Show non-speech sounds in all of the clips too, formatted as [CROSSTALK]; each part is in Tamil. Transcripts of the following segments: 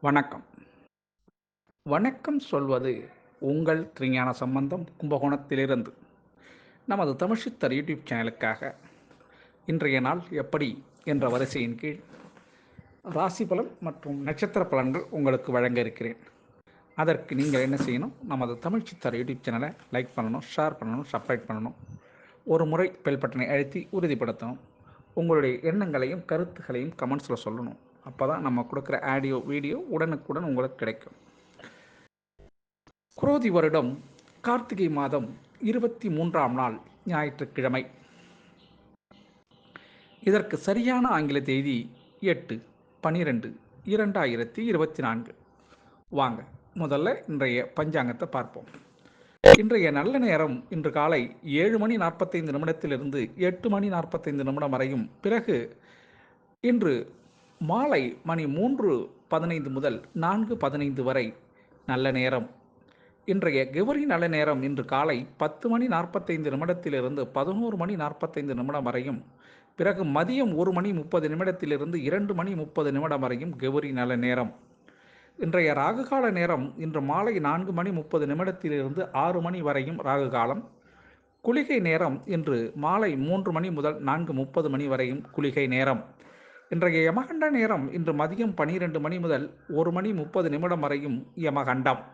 வணக்கம். வணக்கம் சொல்வது உங்கள் திருஞான சம்பந்தம் கும்பகோணத்திலிருந்து. நமது தமிழ்ச்சித்தர் யூடியூப் சேனலுக்காக இன்றைய நாள் எப்படி என்ற வரிசையின் கீழ் ராசி பலன் மற்றும் நட்சத்திர பலன்கள் உங்களுக்கு வழங்க இருக்கிறேன். அதற்கு நீங்கள் என்ன செய்யணும்? நமது தமிழ்ச்சித்தர் யூடியூப் சேனலை லைக் பண்ணணும் ஷேர் பண்ணணும் சப்ஸ்கிரைப் பண்ணணும். ஒரு முறை பெல் பட்டனை அழுத்தி உறுதிப்படுத்தணும். உங்களுடைய எண்ணங்களையும் கருத்துகளையும் கமெண்ட்ஸில் சொல்லணும். அப்போ தான் நம்ம கொடுக்குற ஆடியோ வீடியோ உடனுக்குடன் உங்களுக்கு கிடைக்கும். குரோதி வருடம் கார்த்திகை மாதம் இருபத்தி மூன்றாம் நாள் ஞாயிற்றுக்கிழமை. இதற்கு சரியான ஆங்கில தேதி எட்டு பனிரெண்டு இரண்டாயிரத்தி இருபத்தி நான்கு. வாங்க முதல்ல இன்றைய பஞ்சாங்கத்தை பார்ப்போம். இன்றைய நல்ல நேரம் இன்று காலை ஏழு மணி நாற்பத்தைந்து நிமிடத்திலிருந்து எட்டு மணி நாற்பத்தைந்து நிமிடம் வரையும். பிறகு இன்று மாலை மணி மூன்று பதினைந்து முதல் நான்கு பதினைந்து வரை நல்ல நேரம். இன்றைய கௌரி நல்ல நேரம் இன்று காலை பத்து மணி நாற்பத்தைந்து நிமிடத்திலிருந்து பதினோரு மணி நாற்பத்தைந்து நிமிடம் வரையும் பிறகு மதியம் ஒரு மணி முப்பது நிமிடத்திலிருந்து இரண்டு மணி முப்பது நிமிடம் வரையும் கெவரி நல்ல நேரம். இன்றைய ராகுகால நேரம் இன்று மாலை நான்கு மணி முப்பது நிமிடத்திலிருந்து ஆறு மணி வரையும் ராகு காலம் குளிகை நேரம் இன்று மாலை மூன்று மணி முதல் நான்கு முப்பது மணி வரையும் குளிகை நேரம். இன்றைய யமகண்ட நேரம் இன்று மதியம் பனிரெண்டு மணி முதல் ஒரு மணி முப்பது நிமிடம் வரையும் யமகண்டம்.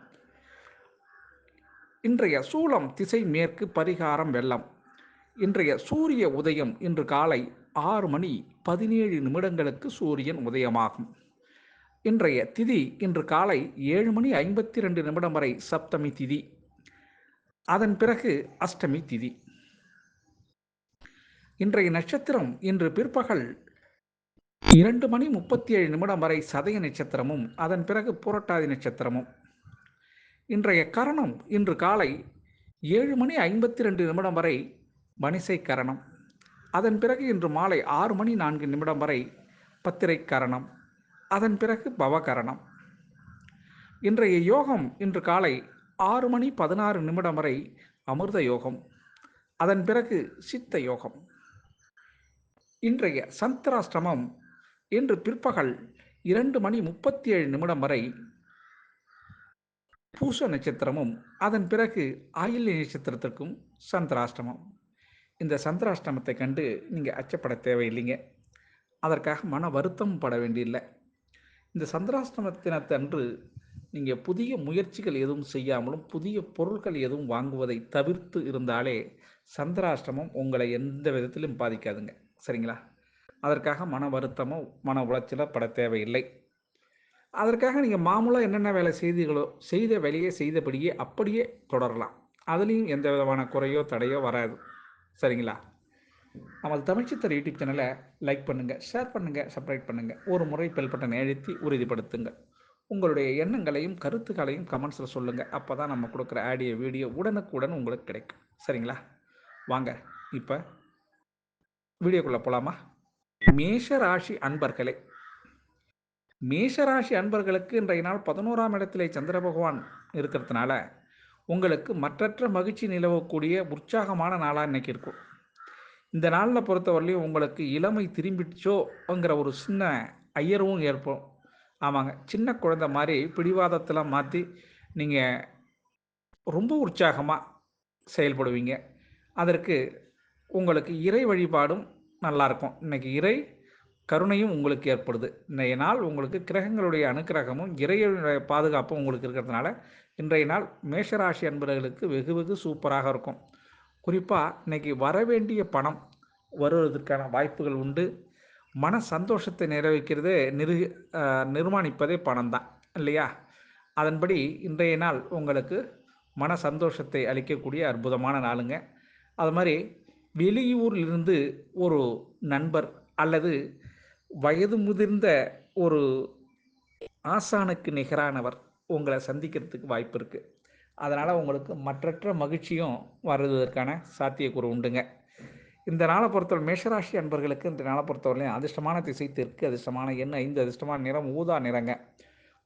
இன்றைய சூளம் திசை மேற்கு பரிகாரம் வெள்ளம். இன்றைய சூரிய உதயம் இன்று காலை ஆறு மணி பதினேழு நிமிடங்களுக்கு சூரியன் உதயமாகும். இன்றைய திதி இன்று காலை ஏழு மணி ஐம்பத்தி ரெண்டு நிமிடம் வரை சப்தமி திதி. அதன் பிறகு அஷ்டமி திதி. இன்றைய நட்சத்திரம் இன்று பிற்பகல் இரண்டு மணி முப்பத்தி ஏழு நிமிடம் வரை சதய நட்சத்திரமும் அதன் பிறகு புரட்டாதி நட்சத்திரமும். இன்றைய கரணம் இன்று காலை ஏழு மணி ஐம்பத்தி ரெண்டு நிமிடம் வரை மணிசை கரணம் அதன் பிறகு இன்று மாலை ஆறு மணி நான்கு நிமிடம் வரை பத்திரை கரணம் அதன் பிறகு பவகரணம். இன்றைய யோகம் இன்று காலை ஆறு மணி பதினாறு நிமிடம் வரை அமிர்த யோகம். அதன் பிறகு சித்த யோகம். இன்றைய சந்திராஷ்டிரமம் இன்று பிற்பகல் இரண்டு மணி முப்பத்தி ஏழு நிமிடம் வரை பூச நட்சத்திரமும் அதன் பிறகு ஆயில்ய நட்சத்திரத்திற்கும் சந்திராஷ்டமம். இந்த சந்திராஷ்டமத்தை கண்டு நீங்கள் அச்சப்பட தேவையில்லைங்க. அதற்காக மன வருத்தம் பட வேண்டியில்லை. இந்த சந்திராஷ்டிரமத்தினத்தன்று நீங்கள் புதிய முயற்சிகள் எதுவும் செய்யாமலும் புதிய பொருட்கள் எதுவும் வாங்குவதை தவிர்த்து இருந்தாலே சந்திராஷ்டமம் உங்களை எந்த விதத்திலும் பாதிக்காதுங்க. சரிங்களா? அதற்காக மன வருத்தமோ மன உளைச்சலோ பட தேவையில்லை. அதற்காக நீங்கள் மாமூலாக என்னென்ன வேலை செய்தீர்களோ செய்த வேலையை செய்தபடியே அப்படியே தொடரலாம். அதுலேயும் எந்த விதமான குறையோ தடையோ வராது. சரிங்களா? நமது தமிழ்ச்சித்தர் யூடியூப் சேனலை லைக் பண்ணுங்கள் ஷேர் பண்ணுங்கள் சப்ஸ்கிரைப் பண்ணுங்கள் ஒரு முறை பெல்பட்டனை எழுத்தி அழுத்தி உறுதிப்படுத்துங்க. உங்களுடைய எண்ணங்களையும் கருத்துக்களையும் கமெண்ட்ஸில் சொல்லுங்கள் அப்போ தான் நம்ம கொடுக்குற ஆடியோ வீடியோ உடனுக்குடன் உங்களுக்கு கிடைக்கும். சரிங்களா? வாங்க இப்போ வீடியோக்குள்ளே போகலாமா மேஷராசி அன்பர்களே. மேஷராசி அன்பர்களுக்கு இன்றைய நாள் பதினோராம் இடத்திலே சந்திர பகவான் இருக்கிறதுனால உங்களுக்கு மற்றற்ற மகிழ்ச்சி நிலவக்கூடிய உற்சாகமான நாளாக இன்னைக்கு இருக்கும். இந்த நாளில் பொறுத்தவரையிலையும் உங்களுக்கு இளமை திரும்பிடுச்சோங்கிற ஒரு சின்ன ஐயர்வும் ஏற்படும். ஆமாங்க. சின்ன குழந்தை மாதிரி பிடிவாதத்தில் மாற்றி நீங்கள் ரொம்ப உற்சாகமாக செயல்படுவீங்க. அதற்கு உங்களுக்கு இறை வழிபாடும் நல்லாயிருக்கும் இன்றைக்கி இறை கருணையும் உங்களுக்கு ஏற்படுது. இன்றைய நாள் உங்களுக்கு கிரகங்களுடைய அனுக்கிரகமும் இறையனுடைய பாதுகாப்பும் உங்களுக்கு இருக்கிறதுனால இன்றைய நாள் மேஷராசி அன்பர்களுக்கு வெகு வெகு சூப்பராக இருக்கும். குறிப்பாக இன்றைக்கி வரவேண்டிய பணம் வருவதற்கான வாய்ப்புகள் உண்டு. மன சந்தோஷத்தை நிறைவேற்கிறது நிரு நிர்மாணிப்பதே பணம் தான் இல்லையா? அதன்படி இன்றைய நாள் உங்களுக்கு மன சந்தோஷத்தை அளிக்கக்கூடிய அற்புதமான நாளுங்க. அது மாதிரி வெளியூரிலிருந்து ஒரு நண்பர் அல்லது வயது முதிர்ந்த ஒரு ஆசானுக்கு நிகரானவர் உங்களை சந்திக்கிறதுக்கு வாய்ப்பு இருக்குது அதனால் உங்களுக்கு மற்றற்ற மகிழ்ச்சியும் வருவதற்கான சாத்தியக்கூறு உண்டுங்க. இந்த நாளை பொறுத்தவரை மேஷராசி அன்பர்களுக்கு இந்த நாளை பொறுத்தவரையிலும் அதிர்ஷ்டமான திசை தெற்கு அதிர்ஷ்டமான எண் ஐந்து அதிர்ஷ்டமான நிறம் ஊதா நிறங்க.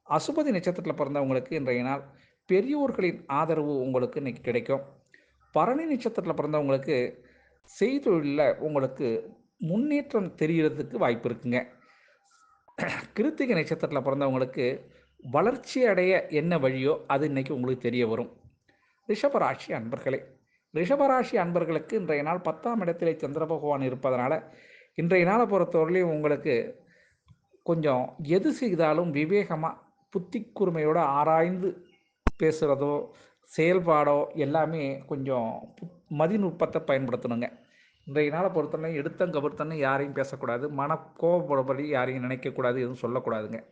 அசுபதி நட்சத்திரத்தில் பிறந்தவங்களுக்கு இன்றைய நாள் பெரியோர்களின் ஆதரவு உங்களுக்கு இன்றைக்கி கிடைக்கும். பரணி நட்சத்திரத்தில் பிறந்தவங்களுக்கு செய்தொழிலில் உங்களுக்கு முன்னேற்றம் தெரிகிறதுக்கு வாய்ப்பு இருக்குங்க. கிருத்திகை நட்சத்திரத்தில் பிறந்தவங்களுக்கு வளர்ச்சி அடைய என்ன வழியோ அது இன்றைக்கி உங்களுக்கு தெரிய வரும். ரிஷபராசி அன்பர்களே ரிஷபராசி அன்பர்களுக்கு இன்றைய நாள் பத்தாம் இடத்திலே சந்திர பகவான் இருப்பதனால இன்றைய நாளை பொறுத்தவரையிலையும் உங்களுக்கு கொஞ்சம் எது செய்தாலும் விவேகமாக புத்தி கூர்மையோடு ஆராய்ந்து பேசுகிறதோ செயல்பாடோ எல்லாமே கொஞ்சம் மதிநுட்பத்தை பயன்படுத்தணுங்க. இன்றைய நாளை பொறுத்தவரை எடுத்தம் கபர்த்தன்னு யாரையும் பேசக்கூடாது. மன கோபப்படபடி யாரையும் நினைக்கக்கூடாது எதுவும் சொல்லக்கூடாதுங்க.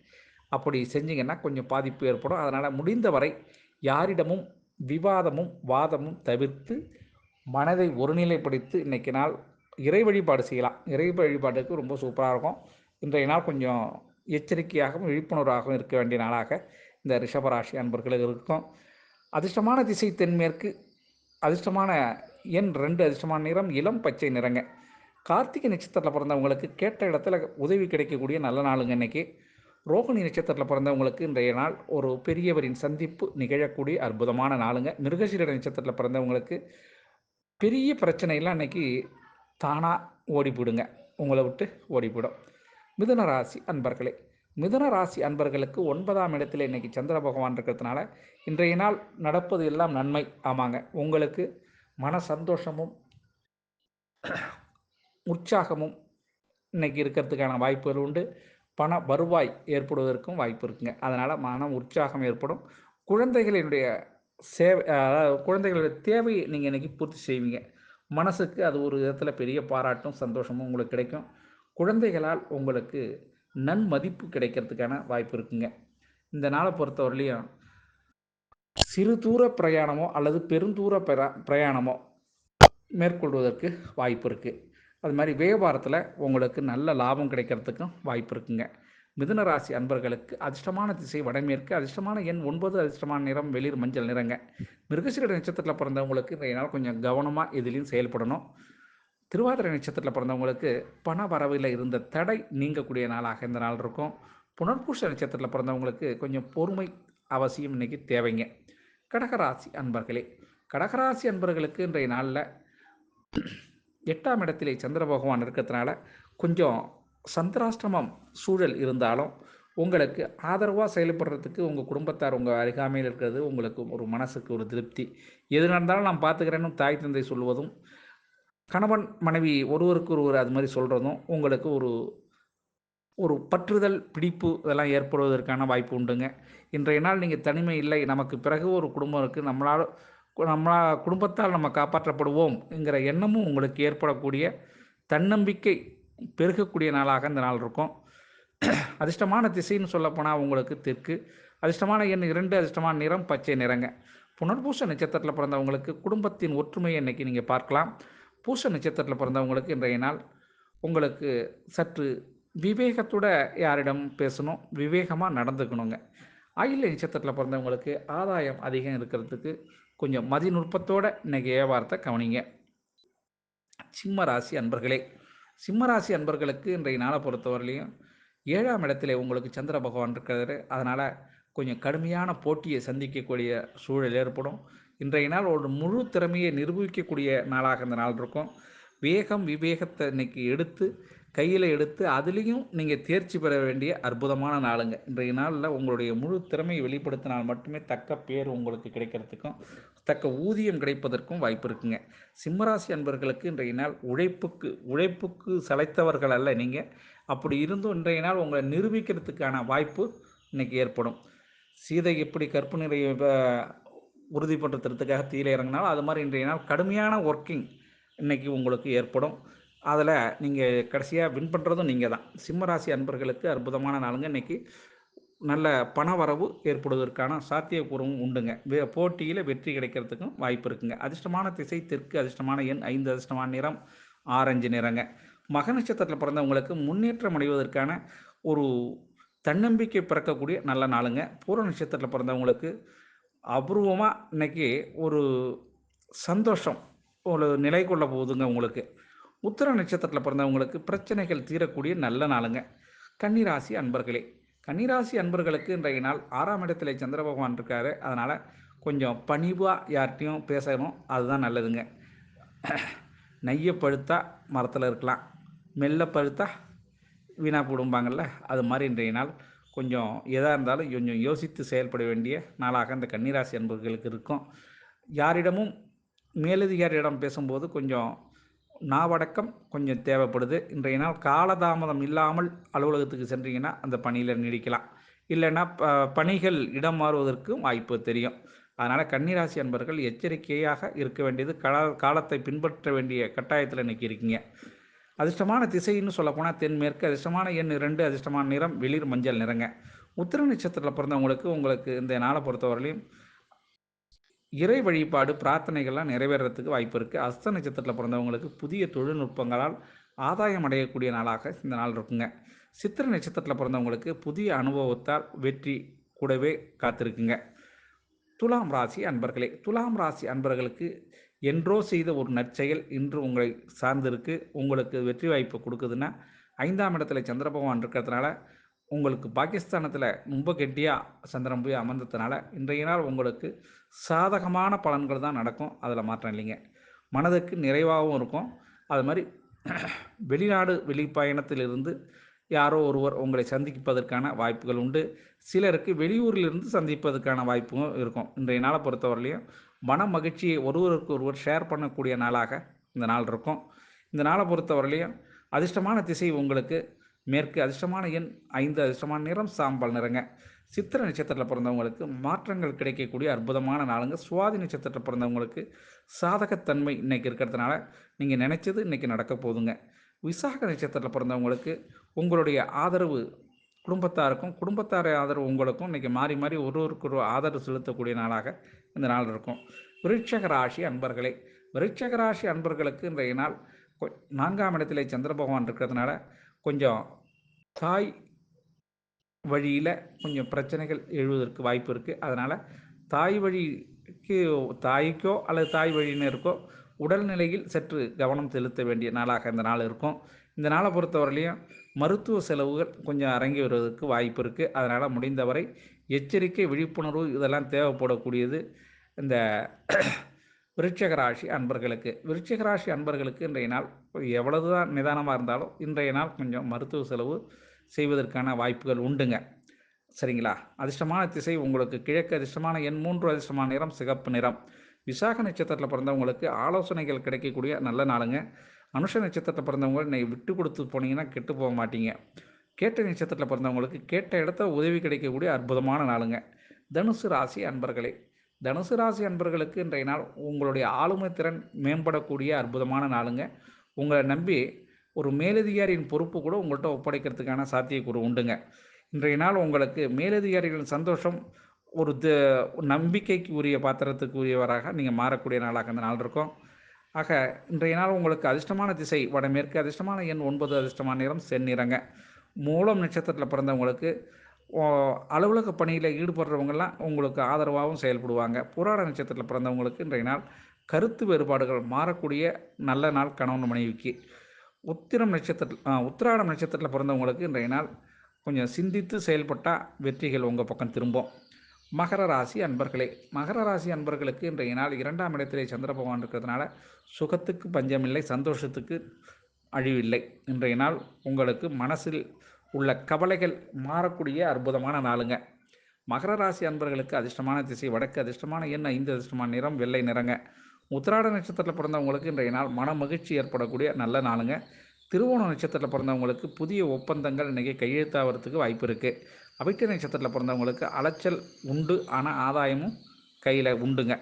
அப்படி செஞ்சிங்கன்னா கொஞ்சம் பாதிப்பு ஏற்படும். அதனால் முடிந்தவரை யாரிடமும் விவாதமும் வாதமும் தவிர்த்து மனதை ஒருநிலைப்படுத்தி இன்றைக்கி நாள் இறை வழிபாடு செய்யலாம். இறை வழிபாட்டுக்கு ரொம்ப சூப்பராக இருக்கும். இன்றைய நாள் கொஞ்சம் எச்சரிக்கையாகவும் விழிப்புணர்வாகவும் இருக்க வேண்டிய நாளாக இந்த ரிஷபராசி அன்பர்களுக்கு இருக்கும் அதிர்ஷ்டமான திசை தென்மேற்கு அதிர்ஷ்டமான எண் ரெண்டு அதிர்ஷ்டமான நிறம் இளம் பச்சை நிறங்க. கார்த்திகை நட்சத்திரத்தில் பிறந்தவங்களுக்கு கேட்ட இடத்துல உதவி கிடைக்கக்கூடிய நல்ல நாளுங்க இன்றைக்கி ரோகிணி நட்சத்திரத்தில் பிறந்தவங்களுக்கு இன்றைய நாள் ஒரு பெரியவரின் சந்திப்பு நிகழக்கூடிய அற்புதமான நாளுங்க. மிருகசீரட நட்சத்திரத்தில் பிறந்தவங்களுக்கு பெரிய பிரச்சனையெல்லாம் இன்றைக்கி தானாக ஓடிப்பிடுங்க உங்களை விட்டு ஓடிப்பிடும் மிதுன ராசி அன்பர்களே மிதுன ராசி அன்பர்களுக்கு ஒன்பதாம் இடத்தில் இன்றைக்கி சந்திர பகவான் இருக்கிறதுனால இன்றைய நாள் நடப்பது எல்லாம் நன்மை. ஆமாங்க. உங்களுக்கு மன சந்தோஷமும் உற்சாகமும் இன்றைக்கி இருக்கிறதுக்கான வாய்ப்புகள் உண்டு. பண வருவாய் ஏற்படுவதற்கும் வாய்ப்பு இருக்குங்க. அதனால் மன உற்சாகம் ஏற்படும். குழந்தைகளினுடைய சேவை அதாவது குழந்தைகளுடைய தேவையை நீங்கள் இன்றைக்கி பூர்த்தி செய்வீங்க. மனசுக்கு அது ஒரு விதத்தில் பெரிய பாராட்டும் சந்தோஷமும் உங்களுக்கு கிடைக்கும். குழந்தைகளால் உங்களுக்கு நன்மதிப்பு கிடைக்கிறதுக்கான வாய்ப்பு இருக்குங்க. இந்த நாளை பொறுத்தவரையிலையும் சிறு தூர பிரயாணமோ அல்லது பெருந்தூர பிரா பிரயாணமோ மேற்கொள்வதற்கு வாய்ப்பு இருக்குது அது மாதிரி வியாபாரத்தில் உங்களுக்கு நல்ல லாபம் கிடைக்கிறதுக்கும் வாய்ப்பு இருக்குங்க. மிதுன ராசி அன்பர்களுக்கு அதிர்ஷ்டமான திசை வடமேற்கு அதிர்ஷ்டமான எண் ஒன்பது அதிர்ஷ்டமான நிறம் வெளிர் மஞ்சள் நிறங்க. மிருகசீரட நட்சத்திரத்தில் பிறந்தவங்களுக்கு இன்றைய நாள் கொஞ்சம் கவனமாக எதிலையும் செயல்படணும். திருவாதிரை நட்சத்திரத்தில் பிறந்தவங்களுக்கு பண வரவில் இருந்த தடை நீங்கக்கூடிய நாளாக இந்த நாள் இருக்கும். புனர்பூச நட்சத்திரத்தில் பிறந்தவங்களுக்கு கொஞ்சம் பொறுமை அவசியம் இன்றைக்கி தேவைங்க. கடகராசி அன்பர்களே கடகராசி அன்பர்களுக்கு இன்றைய நாளில் எட்டாம் இடத்திலே சந்திர பகவான் இருக்கிறதுனால கொஞ்சம் சந்திராஷ்டிரமம் சூழல் இருந்தாலும் உங்களுக்கு ஆதரவாக செயல்படுறதுக்கு உங்கள் குடும்பத்தார் உங்கள் அருகாமையில் இருக்கிறது உங்களுக்கு ஒரு மனசுக்கு ஒரு திருப்தி. எது நடந்தாலும் நான் பார்த்துக்கிறேன்னு தாய் தந்தை சொல்வதும் கணவன் மனைவி ஒருவருக்கு ஒருவர் அது மாதிரி சொல்கிறதும் உங்களுக்கு ஒரு ஒரு பற்றுதல் பிடிப்பு இதெல்லாம் ஏற்படுவதற்கான வாய்ப்பு உண்டுங்க. இன்றைய நாள் நீங்கள் தனிமை இல்லை. நமக்கு பிறகு ஒரு குடும்பம் இருக்குது நம்மளால் நம்மளா குடும்பத்தால் நம்ம காப்பாற்றப்படுவோம் என்கிற எண்ணமும் உங்களுக்கு ஏற்படக்கூடிய தன்னம்பிக்கை பெருகக்கூடிய நாளாக இந்த நாள் இருக்கும். அதிர்ஷ்டமான திசைன்னு சொல்லப்போனால் உங்களுக்கு தெற்கு. அதிர்ஷ்டமான எண் இரண்டு அதிர்ஷ்டமான நிறம் பச்சை நிறங்க. புனர்பூச நட்சத்திரத்தில் பிறந்தவங்களுக்கு குடும்பத்தின் ஒற்றுமையை இன்றைக்கி நீங்கள் பார்க்கலாம். பூச நட்சத்திரத்தில் பிறந்தவங்களுக்கு இன்றைய நாள் உங்களுக்கு சற்று விவேகத்தோட யாரிடம் பேசணும் விவேகமாக நடந்துக்கணுங்க. ஆயில்ய நட்சத்திரத்தில் பிறந்தவங்களுக்கு ஆதாயம் அதிகம் இருக்கிறதுக்கு கொஞ்சம் மதிநுட்பத்தோட இன்றைக்கி வியாபாரத்தை கவனிங்க. சிம்ம ராசி அன்பர்களே சிம்ம ராசி அன்பர்களுக்கு இன்றைய நாளை பொறுத்தவரையிலையும் ஏழாம் இடத்துல உங்களுக்கு சந்திர பகவான் இருக்கிறது அதனால் கொஞ்சம் கடுமையான போட்டியை சந்திக்கக்கூடிய சூழல் ஏற்படும். இன்றைய நாள் ஒரு முழு திறமையை நிரூபிக்கக்கூடிய நாளாக இந்த நாள் இருக்கும். வேகம் விவேகத்தை இன்னைக்கு எடுத்து கையில் எடுத்து அதுலேயும் நீங்கள் தேர்ச்சி பெற வேண்டிய அற்புதமான நாளுங்க. இன்றைய நாளில் உங்களுடைய முழு திறமையை வெளிப்படுத்தினால் மட்டுமே தக்க பேர் உங்களுக்கு கிடைக்கிறதுக்கும் தக்க ஊதியம் கிடைப்பதற்கும் வாய்ப்பு இருக்குங்க. சிம்மராசி அன்பர்களுக்கு இன்றைய நாள் உழைப்புக்கு உழைப்புக்கு சளைத்தவர்கள் அல்ல நீங்கள் அப்படி இருந்தும் இன்றைய நாள் உங்களை நிரூபிக்கிறதுக்கான வாய்ப்பு இன்றைக்கி ஏற்படும். சீதை எப்படி கற்பு உறுதிப்படுத்துறதுக்காக உறுதி தீயில இறங்கினாலும் அது மாதிரி இன்றைய நாள் கடுமையான ஒர்க்கிங் இன்றைக்கி உங்களுக்கு ஏற்படும். அதில் நீங்கள் கடைசியாக வின் பண்ணுறதும் நீங்கள் தான். சிம்மராசி அன்பர்களுக்கு அற்புதமான நாளுங்க. இன்றைக்கி நல்ல பண வரவு ஏற்படுவதற்கான சாத்தியக்கூறவும் உண்டுங்க. வே போட்டியில் வெற்றி கிடைக்கிறதுக்கும் வாய்ப்பு இருக்குங்க. அதிர்ஷ்டமான திசை தெற்கு அதிர்ஷ்டமான எண் ஐந்து அதிர்ஷ்டமான நிறம் ஆரஞ்சு நிறங்க. மக நட்சத்திரத்தில் பிறந்தவங்களுக்கு முன்னேற்றம் அடைவதற்கான ஒரு தன்னம்பிக்கை பிறக்கக்கூடிய நல்ல நாளுங்க. பூர நட்சத்திரத்தில் பிறந்தவங்களுக்கு அபூர்வமாக இன்றைக்கி ஒரு சந்தோஷம் ஒரு நிலை கொள்ள போகுதுங்க உங்களுக்கு. உத்தர நட்சத்திரத்தில் பிறந்தவங்களுக்கு பிரச்சனைகள் தீரக்கூடிய நல்ல நாளுங்க. கன்னிராசி அன்பர்களே கன்னிராசி அன்பர்களுக்கு இன்றைய நாள் ஆறாம் இடத்துல சந்திர பகவான் இருக்கார். அதனால் கொஞ்சம் பணிவாக யார்கிட்டையும் பேசணும். அதுதான் நல்லதுங்க. நெய்யை பழுத்தா மரத்தில் இருக்கலாம். மெல்ல பழுத்தா வீணாக போடும்பாங்கள்ல அது மாதிரி இன்றைய நாள் கொஞ்சம் எதாக இருந்தாலும் கொஞ்சம் யோசித்து செயல்பட வேண்டிய நாளாக இந்த கன்னிராசி அன்பர்களுக்கு இருக்கும். யாரிடமும் மேலதிகாரியிடம் பேசும்போது கொஞ்சம் நாவடக்கம் கொஞ்சம் தேவைப்படுது. இன்றைய நாள் காலதாமதம் இல்லாமல் அலுவலகத்துக்கு சென்றீங்கன்னா அந்த பணியில் நீடிக்கலாம். இல்லைன்னா ப பணிகள் இடம் மாறுவதற்கும் வாய்ப்பு தெரியும். அதனால் கன்னிராசி அன்பர்கள் எச்சரிக்கையாக இருக்க வேண்டியது கால காலத்தை பின்பற்ற வேண்டிய கட்டாயத்தில் இன்றைக்கி இருக்கீங்க. அதிர்ஷ்டமான திசைன்னு சொல்லப்போனால் தென்மேற்கு அதிர்ஷ்டமான எண் ரெண்டு அதிர்ஷ்டமான நிறம் வெளிர் மஞ்சள் நிறங்க. உத்திர நட்சத்திரத்தில் பிறந்தவங்களுக்கு உங்களுக்கு இந்த நாளை பொறுத்தவரையிலையும் இறை வழிபாடு பிரார்த்தனைகள்லாம் நிறைவேறதுக்கு வாய்ப்பு இருக்குது அஸ்த நட்சத்திரத்தில் பிறந்தவங்களுக்கு புதிய தொழில்நுட்பங்களால் ஆதாயம் அடையக்கூடிய நாளாக இந்த நாள் இருக்குங்க. சித்திர நட்சத்திரத்தில் பிறந்தவங்களுக்கு புதிய அனுபவத்தால் வெற்றி கூடவே காத்திருக்குங்க. துலாம் ராசி அன்பர்களே துலாம் ராசி அன்பர்களுக்கு என்றோ செய்த ஒரு நற்செயல் இன்று உங்களை சார்ந்திருக்கு. உங்களுக்கு வெற்றி வாய்ப்பு கொடுக்குதுன்னா ஐந்தாம் இடத்துல சந்திர பகவான் இருக்கிறதுனால உங்களுக்கு பாகிஸ்தானத்தில் ரொம்ப கெட்டியாக சந்திரன் போய் அமர்ந்ததுனால இன்றைய நாள் உங்களுக்கு சாதகமான பலன்கள் தான் நடக்கும். அதில் மாற்றம் இல்லைங்க. மனதுக்கு நிறைவாகவும் இருக்கும். அது மாதிரி [CLEARS THROAT] வெளிநாடு வெளிப்பயணத்திலிருந்து யாரோ ஒருவர் உங்களை சந்திப்பதற்கான வாய்ப்புகள் உண்டு. சிலருக்கு வெளியூரிலிருந்து சந்திப்பதற்கான வாய்ப்பும் இருக்கும். இன்றைய நாளை பொறுத்தவரையிலையும் மன மகிழ்ச்சியை ஒருவருக்கு ஒருவர் ஷேர் பண்ணக்கூடிய நாளாக இந்த நாள் இருக்கும். இந்த நாளை பொறுத்தவரையிலையும் அதிர்ஷ்டமான திசை உங்களுக்கு மேற்கு அதிர்ஷ்டமான எண் ஐந்து அதிர்ஷ்டமான நிறம் சாம்பல் நிறங்க. சித்திர நட்சத்திரத்தில் பிறந்தவங்களுக்கு மாற்றங்கள் கிடைக்கக்கூடிய அற்புதமான நாளுங்க. சுவாதி நட்சத்திரத்தில் பிறந்தவங்களுக்கு சாதகத்தன்மை இன்றைக்கி இருக்கிறதுனால நீங்கள் நினச்சது இன்றைக்கி நடக்க போதுங்க. விசாக நட்சத்திரத்தில் பிறந்தவங்களுக்கு உங்களுடைய ஆதரவு குடும்பத்தாருக்கும் குடும்பத்தார ஆதரவு உங்களுக்கும். இன்றைக்கி மாறி மாறி ஒருவருக்கு ஒரு ஆதரவு செலுத்தக்கூடிய நாளாக இந்த நாள் இருக்கும். விருட்சக ராசி அன்பர்களே விருட்சக ராசி அன்பர்களுக்கு இன்றைய நாள் நான்காம் இடத்திலே சந்திர பகவான் இருக்கிறதுனால கொஞ்சம் தாய் வழியில் கொஞ்சம் பிரச்சனைகள் எழுவதற்கு வாய்ப்பு இருக்குது அதனால் தாய் வழிக்கு தாய்க்கோ அல்லது தாய் வழியினருக்கோ உடல்நிலையில் சற்று கவனம் செலுத்த வேண்டிய நாளாக இந்த நாள் இருக்கும். இந்த நாளை பொறுத்தவரையிலையும் மருத்துவ செலவுகள் கொஞ்சம் அரங்கி வருவதற்கு வாய்ப்பு இருக்குது அதனால் முடிந்தவரை எச்சரிக்கை விழிப்புணர்வு இதெல்லாம் தேவைப்படக்கூடியது. இந்த [CLEARS THROAT] விருட்சக ராசி அன்பர்களுக்கு. விருட்சக ராசி அன்பர்களுக்கு இன்றைய நாள் எவ்வளவு தான் நிதானமாக இருந்தாலும் இன்றைய நாள் கொஞ்சம் மருத்துவ செலவு செய்வதற்கான வாய்ப்புகள் உண்டுங்க. சரிங்களா? அதிர்ஷ்டமான திசை உங்களுக்கு கிழக்கு அதிர்ஷ்டமான எண் மூன்று அதிர்ஷ்டமான நிறம் சிகப்பு நிறம். விசாக நட்சத்திரத்தில் பிறந்தவங்களுக்கு ஆலோசனைகள் கிடைக்கக்கூடிய நல்ல நாளுங்க. அனுஷ நட்சத்திரத்தில் பிறந்தவங்க என்னை விட்டு கொடுத்து போனீங்கன்னா கெட்டு போக மாட்டீங்க. கேட்ட நட்சத்திரத்தில் பிறந்தவங்களுக்கு கேட்ட இடத்த உதவி கிடைக்கக்கூடிய அற்புதமான நாளுங்க. தனுசு ராசி அன்பர்களே தனுசு ராசி அன்பர்களுக்கு இன்றைய நாள் உங்களுடைய ஆளுமை திறன் மேம்படக்கூடிய அற்புதமான நாளுங்க. உங்களை நம்பி ஒரு மேலதிகாரியின் பொறுப்பு கூட உங்கள்கிட்ட ஒப்படைக்கிறதுக்கான சாத்தியக்கூறு உண்டுங்க. இன்றைய நாள் உங்களுக்கு மேலதிகாரிகளின் சந்தோஷம் ஒரு த நம்பிக்கைக்கு உரிய பாத்திரத்துக்கு உரியவராக நீங்கள் மாறக்கூடிய நாளாக அந்த நாள் இருக்கும். ஆக இன்றைய நாள் உங்களுக்கு அதிர்ஷ்டமான திசை வடமேற்கு அதிர்ஷ்டமான எண் ஒன்பது அதிர்ஷ்டமான நிறம் செந்நிறங்க. மூலம் நட்சத்திரத்தில் பிறந்தவங்களுக்கு அலுவலக பணியில் ஈடுபடுறவங்கெல்லாம் உங்களுக்கு ஆதரவாகவும் செயல்படுவாங்க. புராட நட்சத்திரத்தில் பிறந்தவங்களுக்கு இன்றைய நாள் கருத்து வேறுபாடுகள் மாறக்கூடிய நல்ல நாள் கணவன் மனைவிக்கு. உத்திரம் நட்சத்திரத்தில் உத்திராடம் நட்சத்திரத்தில் பிறந்தவங்களுக்கு இன்றைய நாள் கொஞ்சம் சிந்தித்து செயல்பட்டால் வெற்றிகள் உங்கள் பக்கம் திரும்பும். மகர ராசி அன்பர்களே மகர ராசி அன்பர்களுக்கு இன்றைய நாள் இரண்டாம் இடத்திலே சந்திர பகவான் இருக்கிறதுனால சுகத்துக்கு பஞ்சமில்லை சந்தோஷத்துக்கு அழிவில்லை. இன்றைய நாள் உங்களுக்கு மனசில் உள்ள கவலைகள் மாறக்கூடிய அற்புதமான நாளுங்க. மகர ராசி அன்பர்களுக்கு அதிர்ஷ்டமான திசை வடக்கு அதிர்ஷ்டமான எண் ஐந்து அதிர்ஷ்டமான நிறம் வெள்ளை நிறங்க. உத்திராட நட்சத்திரத்தில் பிறந்தவங்களுக்கு இன்றைய நாள் மன மகிழ்ச்சி ஏற்படக்கூடிய நல்ல நாளுங்க. திருவோண நட்சத்திரத்தில் பிறந்தவங்களுக்கு புதிய ஒப்பந்தங்கள் இன்றைக்கி கையெழுத்தாகிறதுக்கு வாய்ப்பு இருக்குது அவிட்ட நட்சத்திரத்தில் பிறந்தவங்களுக்கு அலைச்சல் உண்டு ஆனால் ஆதாயமும் கையில் உண்டுங்க.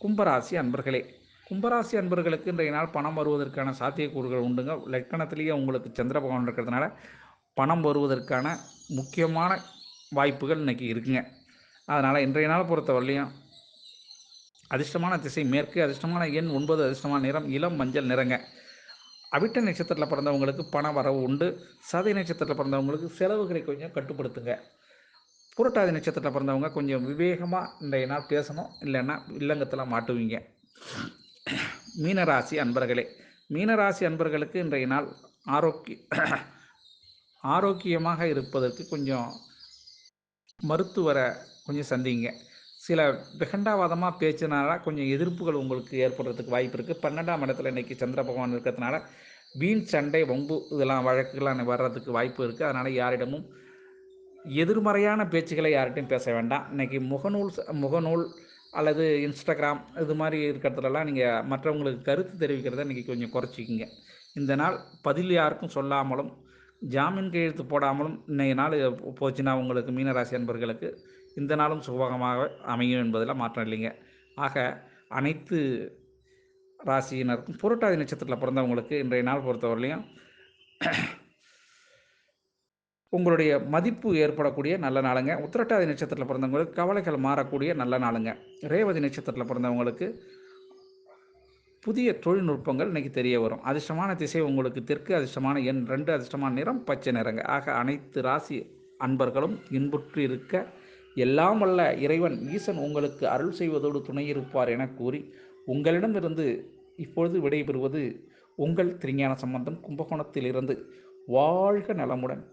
கும்பராசி அன்பர்களே கும்பராசி அன்பர்களுக்கு இன்றைய நாள் பணம் வருவதற்கான சாத்தியக்கூறுகள் உண்டுங்க. லக்கணத்திலேயே உங்களுக்கு சந்திர பகவான் இருக்கிறதுனால பணம் வருவதற்கான முக்கியமான வாய்ப்புகள் இன்றைக்கி இருக்குங்க. அதனால் இன்றைய நாள் பொறுத்தவரையிலையும் அதிர்ஷ்டமான திசை மேற்கு அதிர்ஷ்டமான எண் ஒன்பது அதிர்ஷ்டமான நிறம் இளம் மஞ்சள் நிறங்க. அவிட்ட நட்சத்திரத்தில் பிறந்தவங்களுக்கு பண வரவு உண்டு. சதை நட்சத்திரத்தில் பிறந்தவங்களுக்கு செலவுகளை கொஞ்சம் கட்டுப்படுத்துங்க. புரட்டாதி நட்சத்திரத்தில் பிறந்தவங்க கொஞ்சம் விவேகமாக இன்றைய நாள் பேசணும். இல்லைன்னா இல்லங்கத்தில் மாட்டுவீங்க. மீனராசி அன்பர்களே மீனராசி அன்பர்களுக்கு இன்றைய நாள் ஆரோக்கிய ஆரோக்கியமாக இருப்பதற்கு கொஞ்சம் மருத்துவரை கொஞ்சம் சந்திங்க. சில விகண்டாவாதமாக பேச்சினால கொஞ்சம் எதிர்ப்புகள் உங்களுக்கு ஏற்படுறதுக்கு வாய்ப்பு இருக்குது பன்னெண்டாம் இடத்துல இன்றைக்கி சந்திர பகவான் இருக்கிறதுனால வீண் சண்டை வம்பு இதெல்லாம் வழக்குலாம் வர்றதுக்கு வாய்ப்பு இருக்குது அதனால் யாரிடமும் எதிர்மறையான பேச்சுக்களை யார்கிட்டையும் பேச வேண்டாம். இன்றைக்கி முகநூல் ச- முகநூல் அல்லது இன்ஸ்டாகிராம் இது மாதிரி இருக்கிறதுலலாம் நீங்கள் மற்றவங்களுக்கு கருத்து தெரிவிக்கிறத இன்றைக்கி கொஞ்சம் குறைச்சிக்கிங்க. இந்த நாள் பதில் யாருக்கும் சொல்லாமலும் ஜாமீன் கையெழுத்து போடாமலும் இன்றைய நாள் போச்சுன்னா உங்களுக்கு மீனராசி அன்பர்களுக்கு இந்த நாளும் சுபகமாக அமையும் என்பதில் மாற்றம் இல்லைங்க. ஆக அனைத்து ராசியினருக்கும் புரட்டாதி நட்சத்திரத்தில் பிறந்தவங்களுக்கு இன்றைய நாள் பொறுத்தவரையிலையும் உங்களுடைய மதிப்பு ஏற்படக்கூடிய நல்ல நாளுங்க. உத்திரட்டாதி நட்சத்திரத்தில் பிறந்தவங்களுக்கு கவலைகள் மாறக்கூடிய நல்ல நாளுங்க. ரேவதி நட்சத்திரத்தில் பிறந்தவங்களுக்கு புதிய தொழில்நுட்பங்கள் இன்னைக்கு தெரிய வரும். அதிர்ஷ்டமான திசை உங்களுக்கு தெற்கு அதிர்ஷ்டமான எண் ரெண்டு அதிர்ஷ்டமான நிறம் பச்சை நிறங்க. ஆக அனைத்து ராசி அன்பர்களும் இன்புற்று இருக்க எல்லாம் வல்ல இறைவன் ஈசன் உங்களுக்கு அருள் செய்வதோடு துணை இருப்பார் என கூறி உங்களிடமிருந்து இப்பொழுது விடைபெறுவது உங்கள் திருஞான சம்பந்தம் கும்பகோணத்திலிருந்து. வாழ்க நலமுடன்.